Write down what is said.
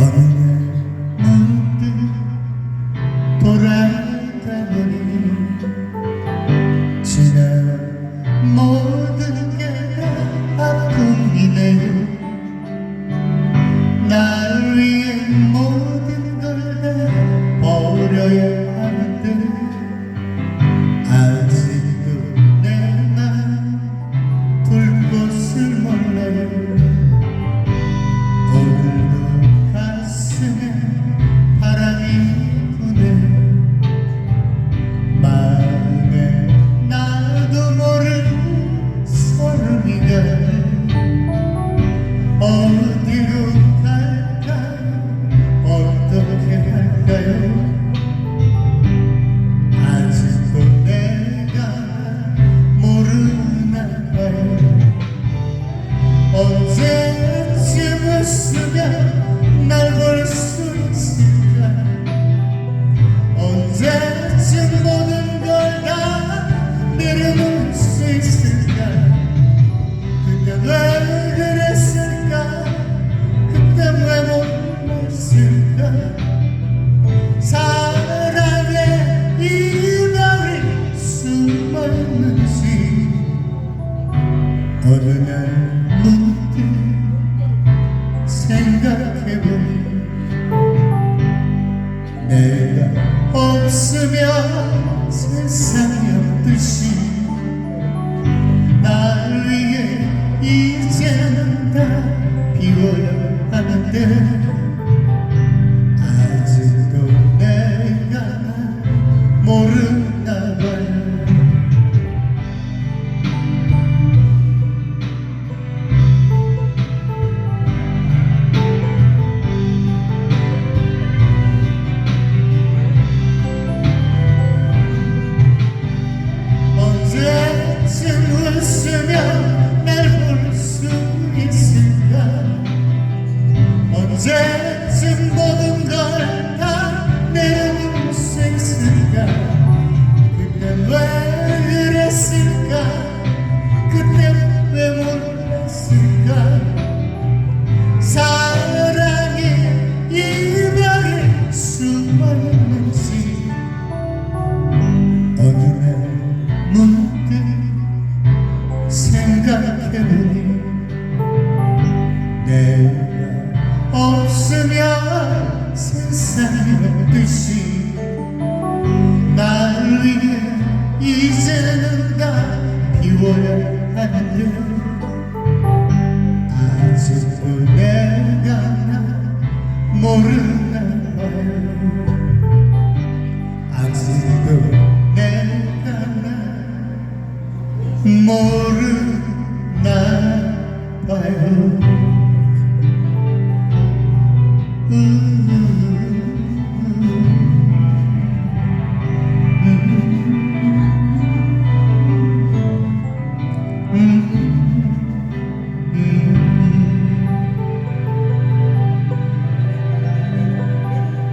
啊， 언제쯤 웃으면 날 볼 수 있을까? 언제쯤 모든 걸 다 내려놓을 수 있을까? 그때 왜 그랬을까? 그때 왜 몰랐을까? 사랑의 이별이 숨었는지 어느 날 내가 없으면 세상이 없듯이 날 위해 이제는 다 비워야 하는데 언제쯤 모든 뜻이 날 위해 이제는 다 비워야 하는데 아직도 내가 나 모르나 봐요. 아직도 내가 나 모르나 봐요. 음.